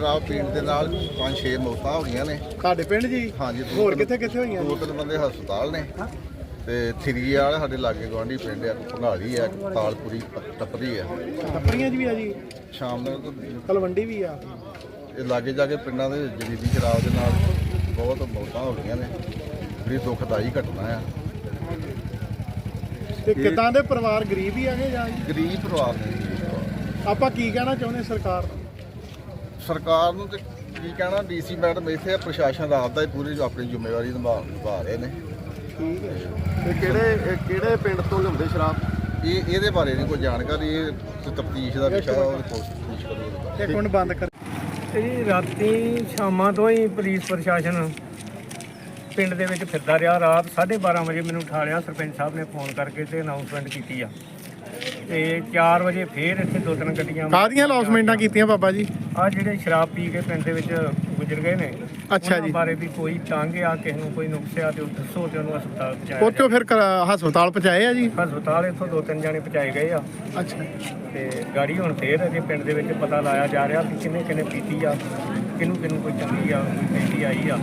ਸ਼ਰਾਬ ਪੀਣ ਦੇ ਨਾਲ ਪੰਜ ਛੇ ਮੌਤਾਂ ਹੋ ਗਈਆਂ ਨੇ। ਤੁਹਾਡੇ ਪਿੰਡ ਜੀ? ਹਾਂਜੀ ਦੋ ਹੋਰ ਤਿੰਨ- ਕਿੱਥੇ ਕਿੱਥੇ ਹੋਈਆਂ ਦੋ ਤਿੰਨ ਬੰਦੇ ਹਸਪਤਾਲ ਨੇ। ਤੇ ਥਰੀ ਵਾਲੇ ਸਾਡੇ ਲਾਗੇ ਗਵਾਂਢੀ ਪਿੰਡ ਆ ਭੰਗਾਲੀ ਆ ਤਾਲਪੁਰੀ ਪ- ਟੱਪਰੀ ਆ। ਟੱਪਰੀਆਂ 'ਚ ਵੀ ਆ ਜੀ? ਸ਼ਾਮ ਨੂੰ ਤਾਂ ਤਲਵੰਡੀ ਵੀ ਆ। ਇਹ ਲਾਗੇ ਜਾ ਕੇ ਪਿੰਡਾਂ ਦੇ ਜਦੀਦੀ ਸ਼ਰਾਬ ਦੇ ਨਾਲ ਬਹੁਤ ਮੌਤਾਂ ਹੋ ਗਈਆਂ ਨੇ। ਬੜੀ ਦੁਖਦਾਈ ਘਟਨਾ ਆ। ਤੇ ਕਿਦਾਂ ਦੇ ਪਰਿਵਾਰ ਗਰੀਬ ਹੀ ਆਗੇ ਜਾਂ ਜੀ? ਗਰੀਬ ਪਰਿਵਾਰ ਨੇ ਜੀ। ਆਪਾਂ ਕੀ ਕਹਿਣਾ ਚਾਹੁੰਦੇ ਸਰਕਾਰ ਨੂੰ ਸਰਕਾਰ ਨੂੰ ਤੇ ਕੀ ਕਹਿਣਾ ਡੀਸੀ ਮੈਡਮ ਇੱਥੇ ਪ੍ਰਸ਼ਾਸਨ ਰਾਤ ਦਾ ਹੀ ਪੂਰੀ ਆਪਣੀ ਜ਼ਿੰਮੇਵਾਰੀ ਨਿਭਾ ਨਿਭਾ ਰਹੇ ਨੇ। ਠੀਕ ਹੈ। ਤੇ ਕਿਹੜੇ ਇਹ ਕਿਹੜੇ ਪਿੰਡ ਤੋਂ ਲਿਆਉਂਦੇ ਸ਼ਰਾਬ? ਇਹ ਇਹਦੇ ਬਾਰੇ ਨਹੀਂ ਕੋਈ ਜਾਣਕਾਰੀ ਇਹ ਤਫਤੀਸ਼ ਦਾ ਵਿਸ਼ਾ ਹੈ ਉਹ ਪੁਲਿਸ ਕਰੂਗੀ ਇੱਕ ਮਿੰਟ ਬੰਦ ਕਰ। ਇਹ ਰਾਤੀ ਸ਼ਾਮਾਂ ਤੋਂ ਹੀ ਪੁਲਿਸ ਪ੍ਰਸ਼ਾਸਨ ਪਿੰਡ ਦੇ ਵਿੱਚ ਫਿਰਦਾ ਰਿਹਾ। ਰਾਤ 12:30 ਵਜੇ ਮੈਨੂੰ ਉਠਾ ਲਿਆ ਸਰਪੰਚ ਸਾਹਿਬ ਨੇ ਫੋਨ ਕਰਕੇ ਤੇ ਅਨਾਉਂਸਮੈਂਟ ਕੀਤੀ ਆ। ਤੇ 4 ਵਜੇ ਫੇਰ ਇੱਥੇ ਦੋ ਤਿੰਨ ਗੱਡੀਆਂ ਕਾਹਦੀਆਂ ਲੌਸਮੈਂਟਾਂ ਕੀਤੀਆਂ ਬਾਬਾ ਜੀ? ਆ ਜਿਹੜੇ ਸ਼ਰਾਬ ਪੀ ਕੇ ਪਿੰਡ ਦੇ ਵਿੱਚ ਗੁਜ਼ਰ ਗਏ ਨੇ ਅੱਛਾ ਉਹਨਾਂ ਜੀ। ਬਾਰੇ ਵੀ ਕੋਈ ਤੰਗ ਆ ਕਿਸੇ ਨੂੰ ਕੋਈ ਨੁਕਸ ਆ ਤੇ ਉਹ ਦੱਸੋ ਤੇ ਉਹਨੂੰ ਹਸਪਤਾਲ ਪਹੁੰਚਾਇਆ ਉੱਥੋਂ ਫਿਰ ਕ- ਹਸਪਤਾਲ ਪਹੁੰਚਾਏ ਆ ਜੀ। ਹਸਪਤਾਲ ਇੱਥੋਂ ਦੋ ਤਿੰਨ ਜਾਣੇ ਪਹੁੰਚਾਏ ਗਏ ਆ। ਅੱਛਾ। ਤੇ ਗਾੜੀ ਹੁਣ ਫੇਰ ਅਜੇ ਪਿੰਡ ਦੇ ਵਿੱਚ ਪਤਾ ਲਾਇਆ ਜਾ ਰਿਹਾ ਕਿ ਕਿੰਨੇ ਕਿੰਨੇ ਪੀਤੀ ਆ ਕਿਹਨੂੰ ਕਿਹਨੂੰ ਕੋਈ ਚੰਗੀ ਆ ਕੋਈ ਪੈਂਦੀ ਆਈ ਆ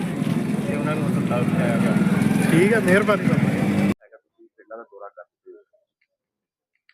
ਤੇ ਉਹਨਾਂ ਨੂੰ ਹਸਪਤਾਲ ਪਹੁੰਚਾਇਆ ਗਿਆ ਠੀਕ ਹੈ ਮਿਹਰਬਾਨੀ ਬਾਬਾ ਜੀ।